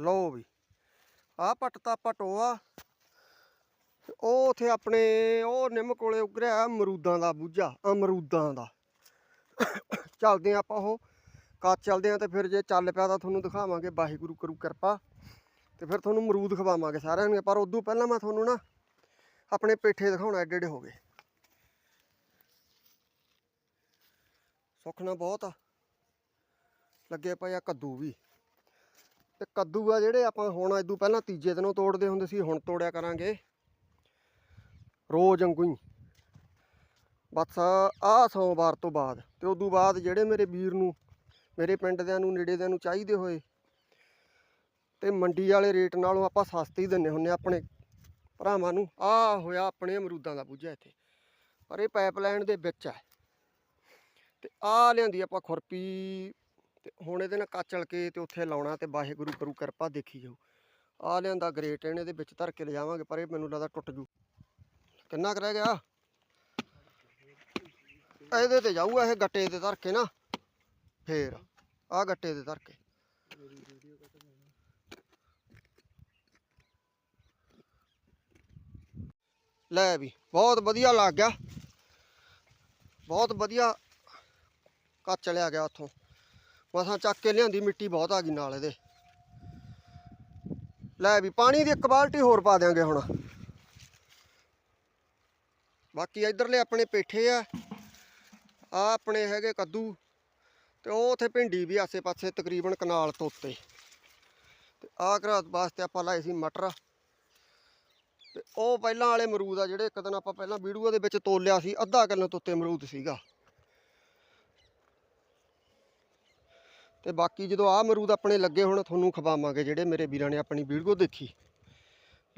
ਲਓ ਵੀ। ਆਹ ਪੱਟ ਤਾਂ ਆਪਾਂ ਟੋਆ। ਉਹ ਉਥੇ ਆਪਣੇ, ਉਹ ਨਿੰਮ ਕੋਲੇ ਉਗਰਿਆ ਅਮਰੂਦਾਂ ਦਾ ਬੂਝਾ, ਅਮਰੂਦਾਂ ਦਾ। ਚੱਲਦੇ ਆਂ ਆਪਾਂ ਉਹ। ਕੱਚ ਚੱਲਦੇ ਆ ਤੇ ਫਿਰ ਜੇ ਚੱਲ ਪਿਆ ਤਾਂ ਤੁਹਾਨੂੰ ਦਿਖਾਵਾਂਗੇ। ਵਾਹਿਗੁਰੂ ਕਰੂ ਕਿਰਪਾ। ਤੇ ਫਿਰ ਤੁਹਾਨੂੰ ਅਮਰੂਦ ਖਵਾਵਾਂਗੇ ਸਾਰਿਆਂ ਨੂੰ। ਪਰ ਉਦੋਂ ਪਹਿਲਾਂ ਮੈਂ ਤੁਹਾਨੂੰ ਨਾ ਆਪਣੇ ਪੇਠੇ ਦਿਖਾਉਣਾ ਐਡੇ ਐਡੇ ਹੋ ਗਏ। ਸੁੱਖ ਨਾ ਬਹੁਤ ਆ। ਲੱਗੇ ਪਏ ਆ ਕੱਦੂ ਵੀ। ਤੇ ਕੱਦੂ ਆ ਜਿਹੜੇ ਆਪਾਂ ਹੁਣ ਇਦੋਂ ਪਹਿਲਾਂ ਤੀਜੇ ਦਿਨੋਂ ਤੋੜਦੇ ਹੁੰਦੇ ਸੀ, ਹੁਣ ਤੋੜਿਆ ਕਰਾਂਗੇ। ਰੋਜ਼ ਵਾਂਗੂ ਹੀ। ਬਸ ਆਹ ਸੋਮਵਾਰ ਤੋਂ ਬਾਅਦ ਤੇ ਉਦੋਂ ਬਾਅਦ ਜਿਹੜੇ ਮੇਰੇ ਵੀਰ ਨੂੰ, ਮੇਰੇ ਪਿੰਡ ਦਿਆਂ ਨੂੰ ਨੇੜੇ ਦਿਆਂ ਨੂੰ ਚਾਹੀਦੇ ਹੋਏ ਤੇ ਮੰਡੀ ਵਾਲੇ ਰੇਟ ਨਾਲੋਂ ਆਪਾਂ ਸਸਤੀ ਦਿੰਨੇ ਹੁੰਨੇ ਆਪਣੇ ਭਰਾਵਾਂ ਨੂੰ। ਆਹ ਹੋਇਆ ਆਪਣੇ ਅਮਰੂਦਾਂ ਦਾ ਬੂਝਾ ਇੱਥੇ। ਪਰ ਇਹ ਪਾਈਪਲਾਈਨ ਦੇ ਵਿੱਚ ਹੈ ਤੇ ਆਹ ਲਿਆਂਦੀ ਆਪਾਂ ਖੁਰਪੀ ਤੇ ਹੁਣ ਇਹਦੇ ਨਾਲ ਕਾਚਲ ਕੇ ਤੇ ਉੱਥੇ ਲਾਉਣਾ ਤੇ ਵਾਹਿਗੁਰੂ ਕਰੂ ਕਿਰਪਾ ਦੇਖੀ ਜਾਊ। ਆਹ ਲਿਆਂਦਾ ਗ੍ਰੇਟ, ਇਹਨੇ ਦੇ ਵਿੱਚ ਧਰ ਕੇ ਲਿਜਾਵਾਂਗੇ ਪਰ ਇਹ ਮੈਨੂੰ ਲੱਗਦਾ ਟੁੱਟ ਜੂ। ਕਿੰਨਾ ਕੁ ਰਹਿ ਗਿਆ? ਇਹਦੇ ਤੇ ਜਾਊਗਾ ਇਹ ਗੱਟੇ ਤੇ ਧਰ ਕੇ ਨਾ, ਫੇਰ। ਆਹ ਗੱਟੇ ਤੇ ਧਰ ਕੇ। ਲੈ ਵੀ, ਬਹੁਤ ਵਧੀਆ ਲੱਗ ਗਿਆ। ਬਹੁਤ ਵਧੀਆ ਕੱਚ ਲਿਆ ਗਿਆ ਉੱਥੋਂ। ਮਸਾਂ ਚੱਕ ਕੇ ਲਿਆਂਦੀ, ਮਿੱਟੀ ਬਹੁਤ ਆ ਗਈ ਨਾਲ ਇਹਦੇ। ਲੈ ਵੀ ਪਾਣੀ ਦੀ ਇੱਕ ਬਾਲਟੀ ਹੋਰ ਪਾ ਦਿਆਂਗੇ ਹੁਣ। ਬਾਕੀ ਇਧਰਲੇ ਆਪਣੇ ਪੇਠੇ ਆ ਆ ਆਪਣੇ ਹੈਗੇ ਕੱਦੂ ਤੇ ਉਹ ਉਥੇ ਭਿੰਡੀ ਵੀ ਆਸੇ-ਪਾਸੇ ਤਕਰੀਬਨ ਕਨਾਲ ਤੋਂ ਉੱਤੇ। ਤੇ ਆਹ ਘਰ ਵਾਸਤੇ ਆਪਾਂ ਲਾਏ ਸੀ ਮਟਰ। ਤੇ ਉਹ ਪਹਿਲਾਂ ਵਾਲੇ ਅਮਰੂਦ ਆ ਜਿਹੜੇ ਇੱਕ ਦਿਨ ਆਪਾਂ ਪਹਿਲਾਂ ਵੀਡੀਓ ਦੇ ਵਿੱਚ ਤੋਲਿਆ ਸੀ, ਅੱਧਾ ਕਿਲੋ ਤੋਂ ਉੱਤੇ ਅਮਰੂਦ ਸੀਗਾ। ਤੇ ਬਾਕੀ ਜਦੋਂ ਆਹ ਅਮਰੂਦ ਆਪਣੇ ਲੱਗੇ ਹੁਣ, ਤੁਹਾਨੂੰ ਖਵਾਵਾਂਗੇ ਜਿਹੜੇ ਮੇਰੇ ਵੀਰਾਂ ਨੇ ਆਪਣੀ ਵੀਡੀਓ ਦੇਖੀ।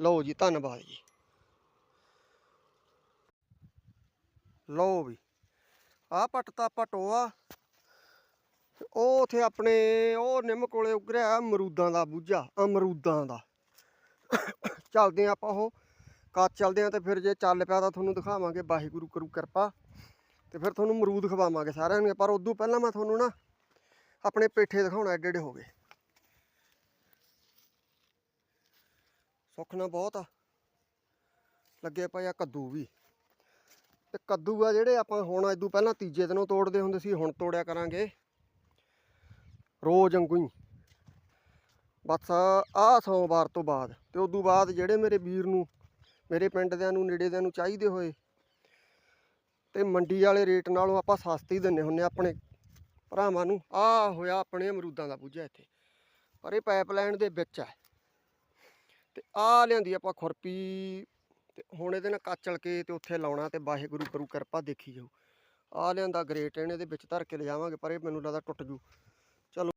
ਲਓ ਜੀ, ਧੰਨਵਾਦ ਜੀ। ਲਓ ਵੀ, ਆਹ ਪੱਟ ਤਾਂ ਆਪਾਂ ਟੋਆ। ਤੇ ਉਹ ਉਥੇ ਆਪਣੇ, ਉਹ ਨਿੰਮ ਕੋਲੇ ਉਗਰਿਆ ਅਮਰੂਦਾਂ ਦਾ ਬੂਝਾ, ਅਮਰੂਦਾਂ ਦਾ। ਚੱਲਦੇ ਆਂ ਆਪਾਂ ਉਹ, ਕੱਚ ਚੱਲਦੇ ਆ ਤੇ ਫਿਰ ਜੇ ਚੱਲ ਪਿਆ ਤਾਂ ਤੁਹਾਨੂੰ ਦਿਖਾਵਾਂਗੇ, ਵਾਹਿਗੁਰੂ ਕਰੂ ਕਿਰਪਾ। ਤੇ ਫਿਰ ਤੁਹਾਨੂੰ ਅਮਰੂਦ ਖਵਾਵਾਂਗੇ ਸਾਰਿਆਂ ਨੂੰ, ਪਰ ਉਦੋਂ ਪਹਿਲਾਂ ਮੈਂ ਤੁਹਾਨੂੰ ਨਾ ਆਪਣੇ ਪੇਠੇ ਦਿਖਾਉਣਾ ਐਡੇ ਐਡੇ ਹੋ ਗਏ। ਸੁੱਖ ਨਾ ਬਹੁਤ ਆ। ਲੱਗੇ ਪਏ ਆ ਕੱਦੂ ਵੀ। ਤੇ ਕੱਦੂ ਆ ਜਿਹੜੇ ਆਪਾਂ ਹੁਣ ਇਦੋਂ ਪਹਿਲਾਂ ਤੀਜੇ ਦਿਨੋਂ ਤੋੜਦੇ ਹੁੰਦੇ ਸੀ, ਹੁਣ ਤੋੜਿਆ ਕਰਾਂਗੇ। ਰੋਜ਼ ਵਾਂਗੂ ਹੀ। ਬਸ ਆਹ ਸੋਮਵਾਰ ਤੋਂ ਬਾਅਦ ਤੇ ਉਦੋਂ ਬਾਅਦ ਜਿਹੜੇ ਮੇਰੇ ਵੀਰ ਨੂੰ, ਮੇਰੇ ਪਿੰਡ ਦਿਆਂ ਨੂੰ ਨੇੜੇ ਦਿਆਂ ਨੂੰ ਚਾਹੀਦੇ ਹੋਏ, ਤੇ ਮੰਡੀ ਵਾਲੇ ਰੇਟ ਨਾਲੋਂ ਆਪਾਂ ਸਸਤੀ ਦਿੰਨੇ ਹੁੰਨੇ ਆਪਣੇ ਭਰਾਵਾਂ ਨੂੰ। ਆਹ ਹੋਇਆ ਆਪਣੇ ਅਮਰੂਦਾਂ ਦਾ ਬੂਝਾ ਇੱਥੇ। ਪਰ ਇਹ ਪਾਈਪਲਾਈਨ ਦੇ ਵਿੱਚ ਹੈ। ਤੇ ਆ ਲਿਆਂਦੀ ਆਪਾਂ ਖੁਰਪੀ। ਤੇ ਹੁਣ ਇਹਦੇ ਨਾਲ ਕਾਚਲ ਕੇ ਤੇ ਉੱਥੇ ਲਾਉਣਾ ਤੇ ਵਾਹਿਗੁਰੂ ਕਰੂ ਕਿਰਪਾ ਦੇਖੀ ਜਾਊ। ਆਹ ਲਿਆਂਦਾ ਗ੍ਰੇਟ, ਇਹਨੇ ਦੇ ਵਿੱਚ ਧਰ ਕੇ ਲਿਜਾਵਾਂਗੇ, ਪਰ ਇਹ ਮੈਨੂੰ ਲੱਗਦਾ ਟੁੱਟ ਜੂ।